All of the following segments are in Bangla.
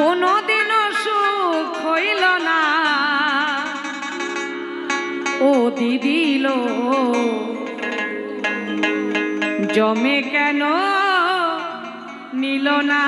কোনোদিনও সুখ হইল না। ও দিদিল জমে কেন নিল না?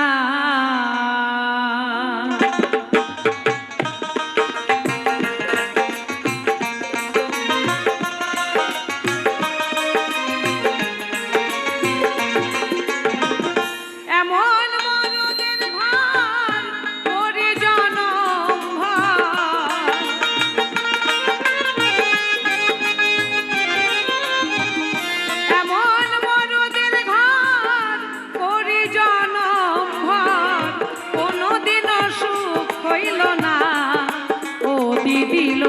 দিদিল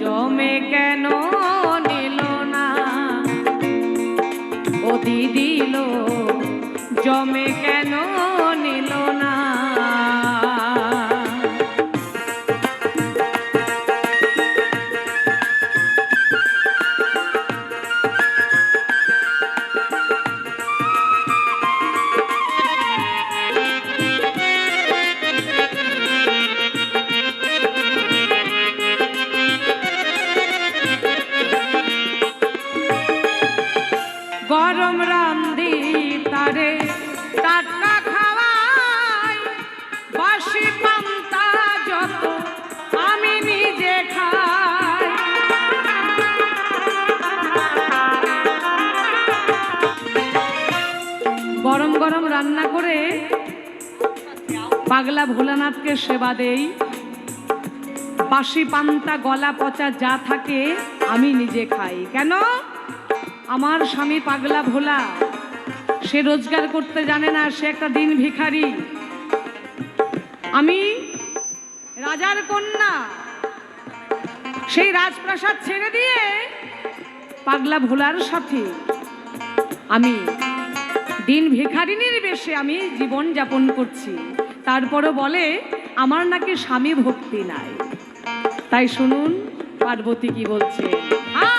জমে কেন নিল না? ও দিদিল জমে কেন গরম রান্না করে পাগলা ভোলানাথকে সেবা দেই। বাসি পান্তা, গলা পচা যা থাকে আমি নিজে খাই। কেন? আমার স্বামী পাগলা ভোলা। সে রোজগার করতে জানে না, সে একটা দিন ভিখারি। আমি রাজার কন্যা। সেই রাজপ্রাসাদ ছেড়ে দিয়ে পাগলা ভোলার সাথে। আমি দিন ভিখারিনীর বেশে আমি জীবন যাপন করছি। তারপরও বলে, আমার নাকি স্বামী ভক্তি নাই। তাই শুনুন, পার্বতী কি বলছে, আ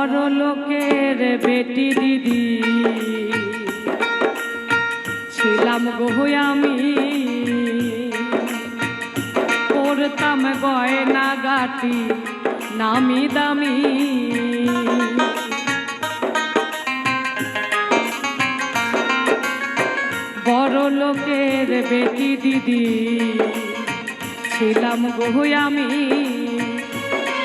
বড় লোকের বেটি দিদি। ছিলাম গো আমি। করতাম গয়না গাটি, নামি দামি। বড় লোকের বেটি দিদি। ছিলাম গো আমি।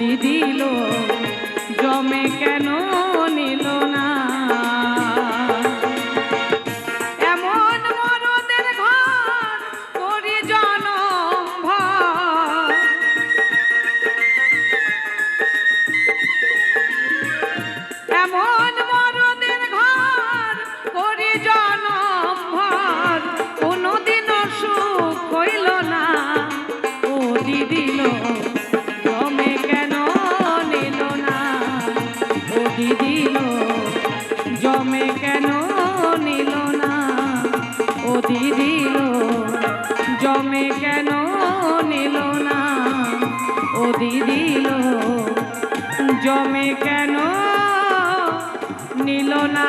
গতি দিল, জমে কেন নিল না? এমন মরদের ঘর করি জন এমন মরদের ঘর হইল না ও দিদিল কেন নিল না। ও দিদিল জমে কেন নিল না?